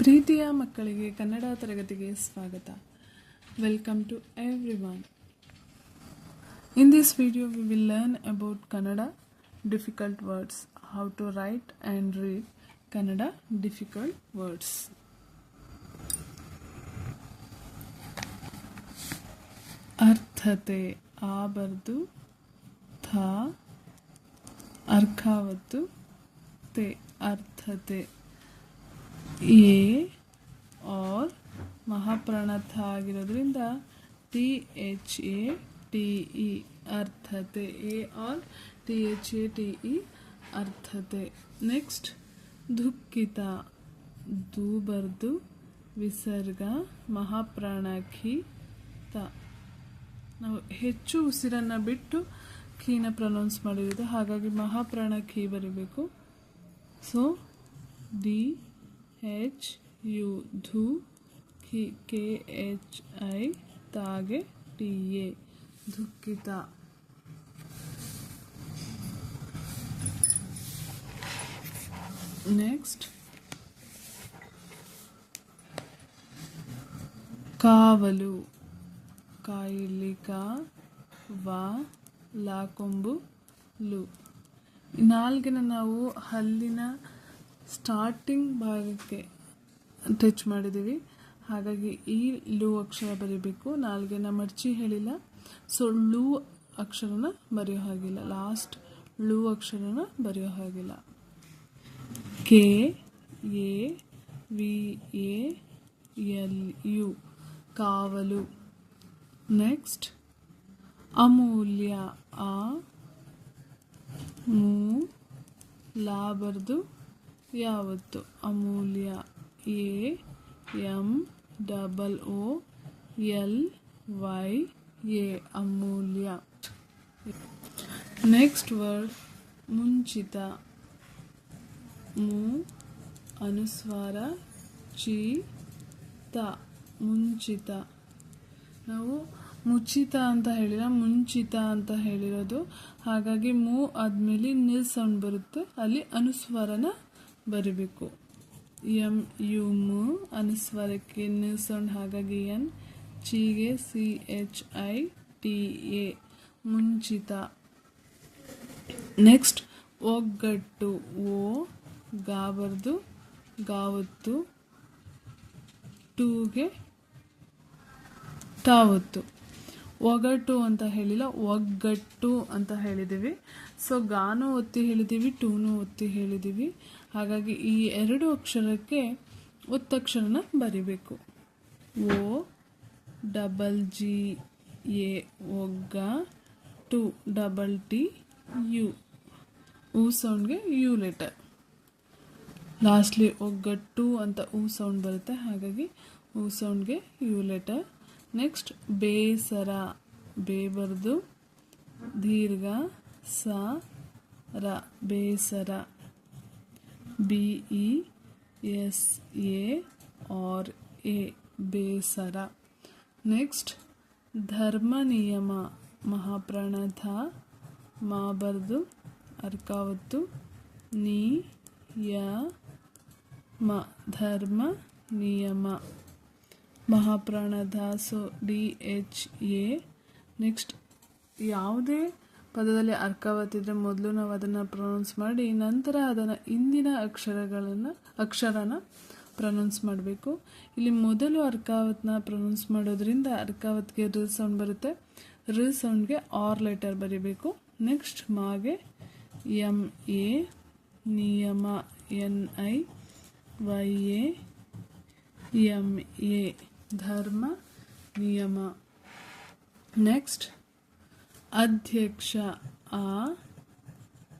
ಪ್ರೀತಿಯ ಮಕ್ಕಳಿಗೆ ಕನ್ನಡ ತರಗತಿಗೆ ಸ್ವಾಗತ. Welcome to everyone in this video we will learn about Kannada difficult words how to write and read Kannada difficult words ಅರ್ಥತೆ ಆ ಬರ್ದು ಥ, ಅರ್ಕಾವತ್ತು, ತೆ, ಅರ್ಥತೆ. ಎ ಆರ್ ಮಹಾಪ್ರಾಣಥ ಆಗಿರೋದ್ರಿಂದ T H A T E ಅರ್ಥತೆ, A R T H A T E ಅರ್ಥತೆ. Next ದುಃಖಿತ ದು ಬರ್ದು ವಿಸರ್ಗ ಮಹಾಪ್ರಾಣಖಿ ತ ನಾವು ಹೆಚ್ಚು ಉಸಿರನ್ನು ಬಿಟ್ಟು ಕೀನ ಪ್ರೊನೌನ್ಸ್ ಮಾಡಿರೋದು, ಹಾಗಾಗಿ ಮಹಾಪ್ರಾಣ ಕೀ ಬರೀಬೇಕು. ಸೊ ಡಿ ಎಚ್ ಯು ಧು ಹಿ ಕೆ ಎಚ್ ಐ ತಾಗೆ ಟಿ ಎ ದುಃಖಿತ. ನೆಕ್ಸ್ಟ್ ಕಾವಲು. ಕಾಯಿಲಿಕ ವಾ ಲಾಕೊಂಬು ಲು. ನಾಲ್ಗಿನ ನಾವು ಹಲ್ಲಿನ ಸ್ಟಾರ್ಟಿಂಗ್ ಭಾಗಕ್ಕೆ ಟಚ್ ಮಾಡಿದ್ದೀವಿ. ಹಾಗಾಗಿ ಈ ಲು ಅಕ್ಷರ ಬರೀಬೇಕು. ನಾಲ್ಗೆನ ಮರ್ಚಿ ಹೇಳಿಲ್ಲ. ಸೊ ಲು ಅಕ್ಷರನ ಬರೆಯೋ ಹಾಗಿಲ್ಲ. ಲಾಸ್ಟ್ ಲು ಅಕ್ಷರನ ಬರೆಯೋ ಹಾಗಿಲ್ಲ. K, A, V, A, L, U. ಕಾವಲು. ನೆಕ್ಸ್ಟ್ ಅಮೂಲ್ಯ, ಆ, ಮೂ ಲಾ ಬರ್ದು ಯಾವತ್ತು? ಅಮೂಲ್ಯ. A, M, double O, L, Y, A. Amulya. Next word. ಮುಂಚಿತ. ಮು, ಅನುಸ್ವಾರ, ಚಿ, ತ. ಮುಂಚಿತ. ನಾವು ಮುಚಿತ ಅಂತ ಹೇಳಿರ ಮುಂಚಿತ ಅಂತ ಹೇಳಿರೋದು. ಹಾಗಾಗಿ ಮೂ ಆದ್ಮೇಲೆ ನಿಲ್ ಸೌಂಡ್ ಬರುತ್ತೆ. ಅಲ್ಲಿ ಅನುಸ್ವಾರನ ಬರಿಬೇಕು. ಎಂ ಯು ಮು ಅನುಸ್ವಾರಕ್ಕೆ ನ ಸೌಂಡ್ ಹಾಗಾಗಿ N. ಚಿಗೆ C H I T A ಮುಂಚಿತ. Next, ಒಗ್ಗಟ್ಟು ಓ, ಗಾಬರ್ದು, ಗಾವತ್ತು, ಟೂಗೆ ತಾವತ್ತು. ಒಗಟು ಅಂತ ಹೇಳಿಲ್ಲ, ಒಗ್ಗಟ್ಟು ಅಂತ ಹೇಳಿದ್ದೀವಿ. ಸೊ, ಗಾನು ಒತ್ತಿ ಹೇಳಿದ್ದೀವಿ, ಟೂನು ಒತ್ತಿ ಹೇಳಿದ್ದೀವಿ. ಹಾಗಾಗಿ ಈ ಎರಡು ಅಕ್ಷರಕ್ಕೆ ಒತ್ತಕ್ಷರನ ಬರಿಬೇಕು. ಓ, ಡಬಲ್ ಜಿ, ಎ, ಒಗ್ಗ, ಟು, ಡಬಲ್ ಟಿ, ಯು. ಊ ಸೌಂಡ್ಗೆ ಯು ಲೆಟರ್. ಲಾಸ್ಟ್ಲಿ ಒಗ್ಗಟ್ಟು ಅಂತ ಊ ಸೌಂಡ್ ಬರುತ್ತೆ, ಹಾಗಾಗಿ ಊ ಸೌಂಡ್ಗೆ ಯು ಲೆಟರ್. ನೆಕ್ಸ್ಟ್ ಬೇಸರ ಬೇ ಬರೆದು, ದೀರ್ಘ ಸ, ರ. ಬೇಸರ B E S A R A ಬೇಸರ ನೆಕ್ಸ್ಟ್ ಧರ್ಮ ನಿಯಮ ಮಹಾಪ್ರಾಣಧ ಮಾ ಬರ್ದು ಅರ್ಕಾವತ್ತು ನೀ ಯ ಮ ಧರ್ಮ ನಿಯಮ ಮಹಾಪ್ರಾಣದ so D H A next ಯಾವುದೇ ಪದದಲ್ಲಿ ಅರ್ಕಾವತಿದ್ರೆ ಮೊದಲು ನಾವು ಅದನ್ನು ಪ್ರೊನೌನ್ಸ್ ಮಾಡಿ ನಂತರ ಅದನ್ನು ಇಂದಿನ ಅಕ್ಷರಗಳನ್ನು, ಅಕ್ಷರನ ಪ್ರೊನೌನ್ಸ್ ಮಾಡಬೇಕು. ಇಲ್ಲಿ ಮೊದಲು ಅರ್ಕಾವತ್ನ ಪ್ರೊನೌನ್ಸ್ ಮಾಡೋದ್ರಿಂದ ಅರ್ಕಾವತ್ಗೆ ರ ಸೌಂಡ್ ಬರುತ್ತೆ. ರ ಸೌಂಡ್ಗೆ ಆರ್ ಲೆಟರ್ ಬರೀಬೇಕು. ನೆಕ್ಸ್ಟ್ ಮಾಗೆ ಎಂ ಎ ನಿಯಮ, N, I, Y, A M A, ಧರ್ಮ, ನಿಯಮ. ನೆಕ್ಸ್ಟ್ ಅಧ್ಯಕ್ಷ ಆ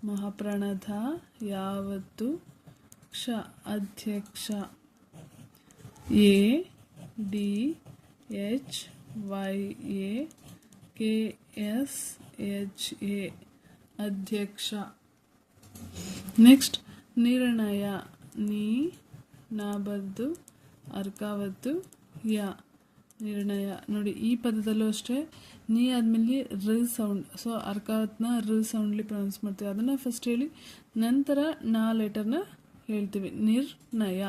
ಮಹಾಪ್ರಾಣಧ ಯಾವತ್ತು ಕ್ಷ ಅಧ್ಯಕ್ಷ? A, D, H, Y, A, K, S, H, A. ಅಧ್ಯಕ್ಷ. ನೆಕ್ಸ್ಟ್, ನಿರ್ಣಯ. ನೀ ನಾ ಬರ್ದು ಅರ್ಕಾವತ್ತು, ಯ. ನಿರ್ಣಯ. ನೋಡಿ, ಈ ಪದದಲ್ಲೂ ಅಷ್ಟೇ, ನೀ ಆದ್ಮೇಲೆ ರ ಸೌಂಡ್ ಸೊ ಅರ್ಕಾವತ್ನ ರ ಸೌಂಡ್ಲಿ ಪ್ರೊನೌನ್ಸ್ ಮಾಡ್ತೀವಿ. ಅದನ್ನು ಫಸ್ಟ್ ಹೇಳಿ, ನಂತರ ನಾ ಲೆಟರ್ನ ಹೇಳ್ತೀವಿ. ನಿರ್ಣಯ.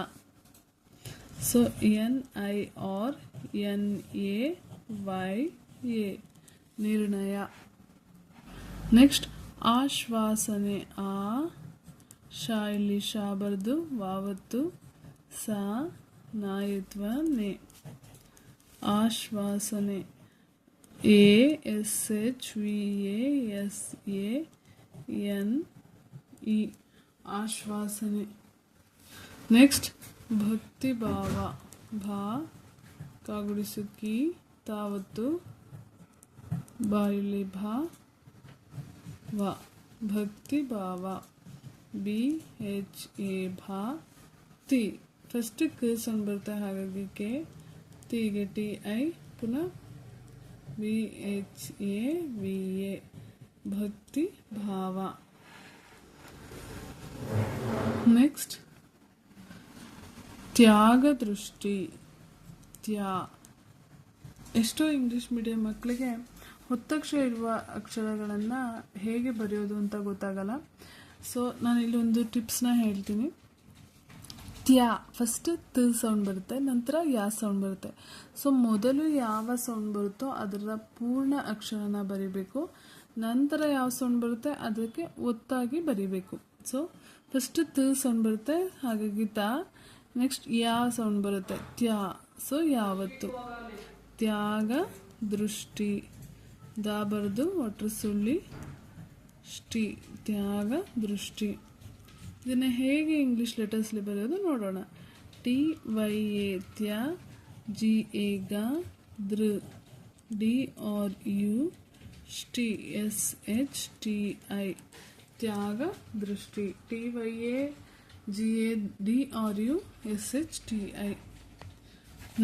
So N I R N A Y A ನಿರ್ಣಯ. ನೆಕ್ಸ್ಟ್ ಆಶ್ವಾಸನೆ. ಆ ಶಾ ಇಲ್ಲಿ ಶಾ ಬರೆದು, ವಾವತ್ತು, ಸಾ, ನಾಯತ್ವ, ನೆ. ಆಶ್ವಾಸನೆ A S H V A S A N E ಆಶ್ವಾಸನೆ ನೆಕ್ಸ್ಟ್ ಭಕ್ತಿ ಭಾವ ಭಾ ಕಾಗುಡಿಸುಕಿ ತಾವತ್ತು ಬಾಯಿಲಿ ಭಾ ವ ಭಕ್ತಿ ಭಾವ ಬಿ ಎಚ್ ಎ ಭಾ ತಿ ಫಸ್ಟ್ ಕ ಸೊಂಡ್ ಬರುತ್ತೆ ಹಾಗಾಗಿ ಕೆ ಟಿಗೆ ಟಿ ಐ ಪುನಃ V H A V A ಭಕ್ತಿ ಭಾವ. ನೆಕ್ಸ್ಟ್, ತ್ಯಾಗ ದೃಷ್ಟಿ. ತ್ಯಾ, ಎಷ್ಟೋ ಇಂಗ್ಲಿಷ್ ಮೀಡಿಯಂ ಮಕ್ಕಳಿಗೆ ಒತ್ತಕ್ಷರ ಇರುವ ಅಕ್ಷರಗಳನ್ನು ಹೇಗೆ ಬರೆಯೋದು ಅಂತ ಗೊತ್ತಾಗಲ್ಲ. ಸೊ ನಾನು ಇಲ್ಲೊಂದು ಟಿಪ್ಸ್ನ ಹೇಳ್ತೀನಿ. ತ್ಯಾ ಫಸ್ಟ್ ತ ಸೌಂಡ್ ಬರುತ್ತೆ, ನಂತರ ಯಾ ಸೌಂಡ್ ಬರುತ್ತೆ. ಸೊ ಮೊದಲು ಯಾವ ಸೌಂಡ್ ಬರುತ್ತೋ ಅದರ ಪೂರ್ಣ ಅಕ್ಷರನ ಬರಿಬೇಕು. ನಂತರ ಯಾವ ಸೌಂಡ್ ಬರುತ್ತೆ ಅದಕ್ಕೆ ಒತ್ತಾಗಿ ಬರಿಬೇಕು. ಸೊ ಫಸ್ಟ್ ತ ಸೌಂಡ್ ಬರುತ್ತೆ ಹಾಗಾಗಿ ತ ನೆಕ್ಸ್ಟ್ ಯಾ ಸೌಂಡ್ ಬರುತ್ತೆ, ತ್ಯಾ. ಸೊ ಯಾವತ್ತು? ತ್ಯಾಗ, ದೃಷ್ಟಿ. ದಾ ಬರೆದು, ಒಟ್ರ ಸುಳ್ಳಿ, ಷ್ಟಿ. ತ್ಯಾಗ, ದೃಷ್ಟಿ. ಇದನ್ನು ಹೇಗೆ ಇಂಗ್ಲೀಷ್ ಲೆಟರ್ಸ್ಲಿ ಬರೆಯೋದು ನೋಡೋಣ. ಟಿ ವೈ ಎ ತ್ಯ ಜಿ ಎ ಗ ದೃ ಡಿ ಆರ್ ಯು ಷ್ಟಿ ಎಸ್ ಎಚ್ ಟಿ ಐ ತ್ಯಾಗ, ದೃಷ್ಟಿ. T Y A G A D R U S H T I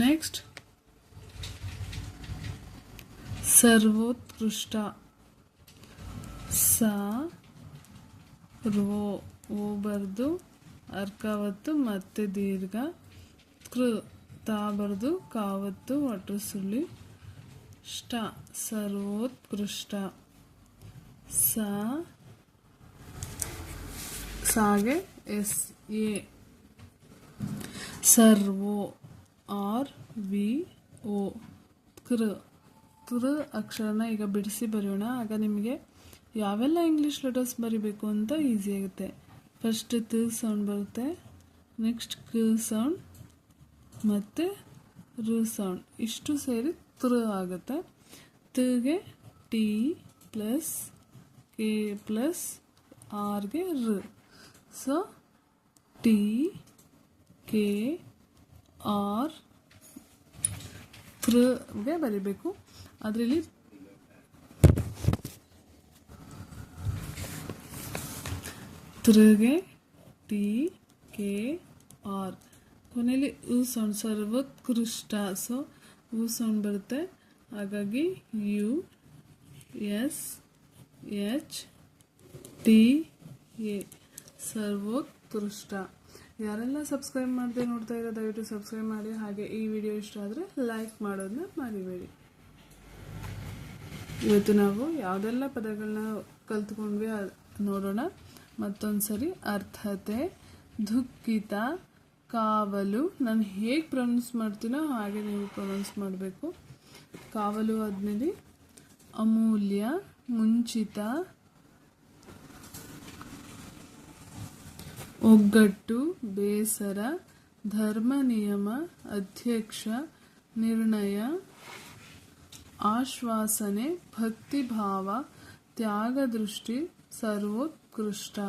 next ಸರ್ವೋತ್ಕೃಷ್ಟ ಸ, ರೋ ಓ ಬರ್ದು ಅರ್ಕಾವತ್ತು, ಮತ್ತೆ ದೀರ್ಘ. ಕೃ ತಾ ಬರ್ದು ಕಾವತ್ತು ಒಟ್ರು ಸುಳ್ಳಿ ಷ್ಟ, ಸರ್ವೋತ್ಕೃಷ್ಟ. ಸ, ಸಾಗೆ, ಎಸ್, ಎ. ಸರ್ವೋ, ಆರ್, ವಿ, ಓ. ಕೃ ಕೃ ಅಕ್ಷರನ ಈಗ ಬಿಡಿಸಿ ಬರೆಯೋಣ. ಆಗ ನಿಮಗೆ ಯಾವೆಲ್ಲ ಇಂಗ್ಲೀಷ್ ಲೆಟರ್ಸ್ ಬರಿಬೇಕು ಅಂತ ಈಸಿ ಆಗುತ್ತೆ. ಫಸ್ಟ್ ತ ಸೌಂಡ್ ಬರುತ್ತೆ. ನೆಕ್ಸ್ಟ್ ಕ ಸೌಂಡ್ ಮತ್ತು ರು ಸೌಂಡ್ ಇಷ್ಟು ಸೇರಿ ತೃ ಆಗುತ್ತೆ ತಗೆ ಟಿ ಪ್ಲಸ್ ಕೆ ಪ್ಲಸ್ ಆರ್ಗೆ ರ. ಸೊ ಟಿ ಕೆ ಆರ್ಗೆ ಬರಿಬೇಕು. ಅದರಲ್ಲಿ ತ್ರಿಗೆ ಟಿ, ಕೆ, ಆರ್. ಕೊನೆಯಲ್ಲಿ ಉ ಸೌಂಡ್ ಸರ್ವೋತ್ಕೃಷ್ಟ ಸೊ, ಉ ಸೌಂಡ್ ಬರುತ್ತೆ. ಹಾಗಾಗಿ U, S, H, T, A. ಸರ್ವೋತ್ಕೃಷ್ಟ ಯಾರೆಲ್ಲ ಸಬ್ಸ್ಕ್ರೈಬ್ ಮಾಡದೆ ನೋಡ್ತಾ ಇರೋ, ದಯವಿಟ್ಟು ಸಬ್ಸ್ಕ್ರೈಬ್ ಮಾಡಿ. ಹಾಗೆ ಈ ವಿಡಿಯೋ ಇಷ್ಟ ಆದರೆ ಲೈಕ್ ಮಾಡೋದನ್ನ ಮರಿಬೇಡಿ. ಇವತ್ತು ನಾವು ಯಾವುದೆಲ್ಲ ಪದಗಳನ್ನ ಕಲ್ತ್ಕೊಂಡ್ವಿ ನೋಡೋಣ. ಮತ್ತೊಂದು ಸರಿ ಅರ್ಥತೆ, ದುಃಖಿತ, ಕಾವಲು. ನಾನು ಹೇಗೆ ಪ್ರೊನೌನ್ಸ್ ಮಾಡ್ತೀನೋ ಹಾಗೆ ನೀವು ಪ್ರೊನೌನ್ಸ್ ಮಾಡಬೇಕು. ಕಾವಲು ಆದ್ಮೇಲೆ ಅಮೂಲ್ಯ, ಮುಂಚಿತ, ಒಗ್ಗಟ್ಟು, ಬೇಸರ, ಧರ್ಮ ನಿಯಮ, ಅಧ್ಯಕ್ಷ, ನಿರ್ಣಯ, ಆಶ್ವಾಸನೆ, ಭಕ್ತಿಭಾವ, ತ್ಯಾಗದೃಷ್ಟಿ ಸರ್ವೋತ್ಕೃಷ್ಟ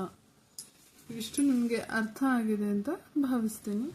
ಇಷ್ಟು ನಿಮಗೆ ಅರ್ಥ ಆಗಿದೆ ಅಂತ ಭಾವಿಸ್ತೀನಿ.